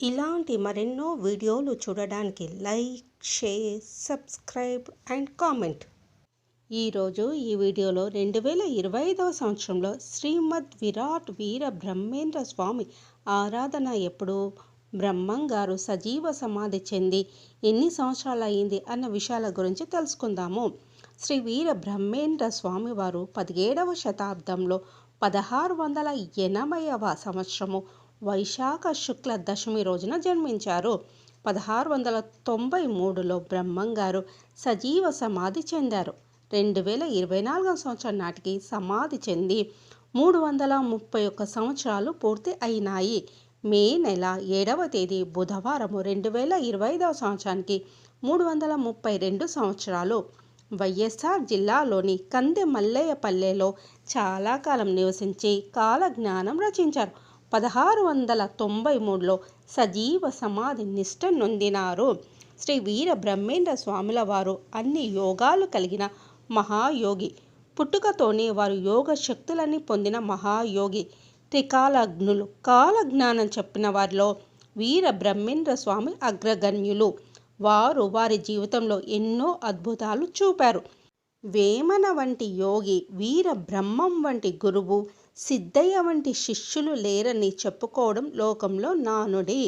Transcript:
ఇలాంటి మరెన్నో వీడియోలు చూడడానికి like share subscribe and comment. ఈరోజు ఈ వీడియోలో రెండు వేల ఇరవై ఐదవ సంవత్సరంలో శ్రీమద్ విరాట్ వీర బ్రహ్మేంద్ర స్వామి ఆరాధన ఎప్పుడు? బ్రహ్మం గారు సజీవ సమాధి చెంది ఎన్ని సంవత్సరాలు అయింది అన్న విషయాల గురించి తెలుసుకుందాము. శ్రీ వీర బ్రహ్మేంద్ర స్వామివారు పదిహేడవ శతాబ్దంలో పదహారు వందల ఎనభైవ సంవత్సరము వైశాఖ శుక్ల దశమి రోజున జన్మించారు. పదహారు వందల తొంభై మూడులో బ్రహ్మంగారు సజీవ సమాధి చెందారు. రెండు వేల ఇరవై నాలుగవ సంవత్సరం నాటికి సమాధి చెంది మూడు వందల ముప్పై ఒక్క సంవత్సరాలు పూర్తి అయినాయి. మే నెల ఏడవ తేదీ బుధవారం రెండు వేల ఇరవై ఐదవ సంవత్సరానికి మూడు వందల ముప్పై రెండు సంవత్సరాలు. వైఎస్ఆర్ జిల్లాలోని కందె మల్లయ్యపల్లెలో చాలా కాలం నివసించి కాలజ్ఞానం రచించారు. పదహారు వందల తొంభై మూడులో సజీవ సమాధి నిష్ట నొందినారు. శ్రీ వీర బ్రహ్మేంద్ర స్వాముల వారు అన్ని యోగాలు కలిగిన మహాయోగి. పుట్టుకతోనే వారు యోగ శక్తులని పొందిన మహాయోగి. త్రికాలజ్ఞులు కాలజ్ఞానం చెప్పిన వారిలో వీర బ్రహ్మేంద్ర స్వామి అగ్రగణ్యులు. వారు వారి జీవితంలో ఎన్నో అద్భుతాలు చూపారు. వేమన వంటి యోగి వీర బ్రహ్మం వంటి గురువు సిద్ధయ్య వంటి శిష్యులు లేరని చెప్పుకోవడం లోకంలో నానుడి.